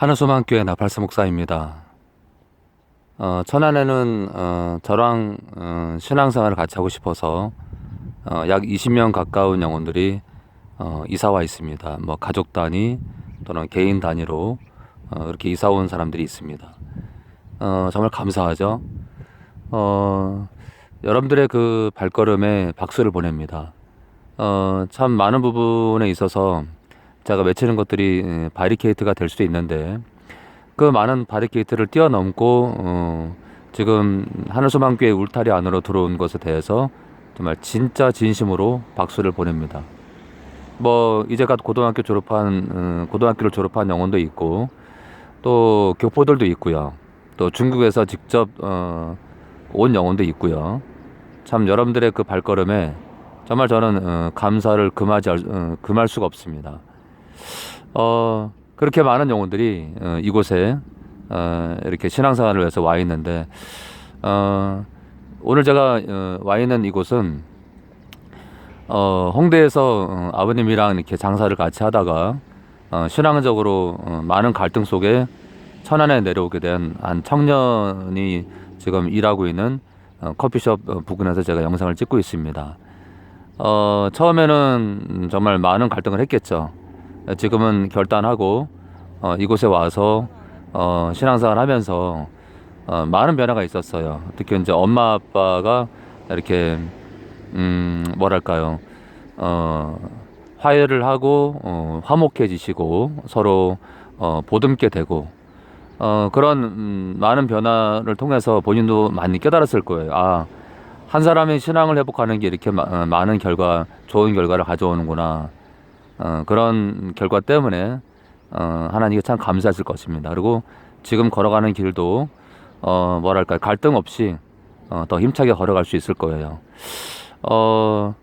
하늘소망교회 나팔사 목사입니다. 어, 천안에는 어, 저랑 어, 신앙생활을 같이 하고 싶어서 어, 약 20명 가까운 영혼들이 어, 이사와 있습니다. 뭐 가족 단위 또는 개인 단위로 어, 이렇게 이사 온 사람들이 있습니다. 어, 정말 감사하죠. 어, 여러분들의 그 발걸음에 박수를 보냅니다. 어, 참 많은 부분에 있어서 제가 외치는 것들이 에, 바리케이트가 될 수도 있는데 그 많은 바리케이트를 뛰어넘고 어, 지금 하늘소망교회 울타리 안으로 들어온 것에 대해서 정말 진짜 진심으로 박수를 보냅니다. 뭐 이제 갓 고등학교 졸업한 어, 고등학교를 졸업한 영혼도 있고 또 교포들도 있고요. 또 중국에서 직접 어, 온 영혼도 있고요. 참 여러분들의 그 발걸음에 정말 저는 어, 감사를 금하지 알- 어, 금할 수가 없습니다. 어, 그렇게 많은 영혼들이 어, 이곳에 어, 이렇게 신앙생활을 위해서 와 있는데 어, 오늘 제가 어, 와 있는 이곳은 어, 홍대에서 어, 아버님이랑 이렇게 장사를 같이 하다가 어, 신앙적으로 어, 많은 갈등 속에 천안에 내려오게 된 한 청년이 지금 일하고 있는 어, 커피숍 어, 부근에서 제가 영상을 찍고 있습니다. 어, 처음에는 정말 많은 갈등을 했겠죠. 지금은 결단하고 어, 이곳에 와서 어, 신앙생활 하면서 어, 많은 변화가 있었어요. 특히 이제 엄마 아빠가 이렇게 음, 뭐랄까요. 어, 화해를 하고 어, 화목해지시고 서로 어, 보듬게 되고 어, 그런 음, 많은 변화를 통해서 본인도 많이 깨달았을 거예요. 아, 한 사람의 신앙을 회복하는 게 이렇게 마- 어, 많은 결과, 좋은 결과를 가져오는구나. 어, 그런 결과 때문에 어, 하나님께 참 감사하실 것입니다. 그리고 지금 걸어가는 길도 어, 뭐랄까 갈등 없이 어, 더 힘차게 걸어갈 수 있을 거예요. 어,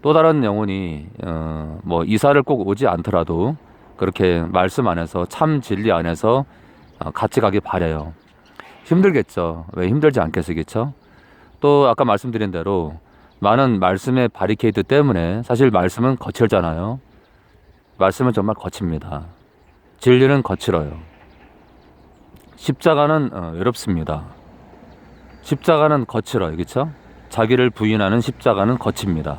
또 다른 영혼이 어, 뭐 이사를 꼭 오지 않더라도 그렇게 말씀 안에서 참 진리 안에서 어, 같이 가길 바래요. 힘들겠죠. 왜 힘들지 않겠으겠죠? 또 아까 말씀드린 대로 많은 말씀의 바리케이드 때문에 사실 말씀은 거칠잖아요. 말씀은 정말 거칩니다. 진리는 거칠어요. 십자가는 어, 외롭습니다. 십자가는 거칠어요. 그렇죠? 자기를 부인하는 십자가는 거칩니다.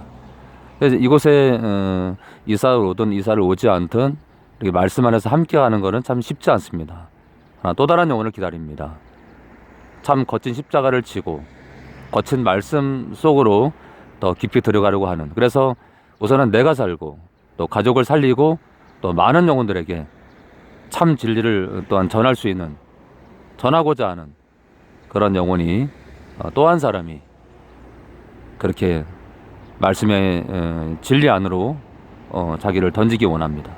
그래서 이곳에 어, 이사를 오든 이사를 오지 않든 이렇게 말씀 안에서 함께 하는 것은 참 쉽지 않습니다. 하나 또 다른 영혼을 기다립니다. 참 거친 십자가를 지고 거친 말씀 속으로 더 깊이 들어가려고 하는 그래서 우선은 내가 살고 또 가족을 살리고 또 많은 영혼들에게 참 진리를 또한 전할 수 있는 전하고자 하는 그런 영혼이 어, 또한 사람이 그렇게 말씀의 에, 진리 안으로 어, 자기를 던지기 원합니다.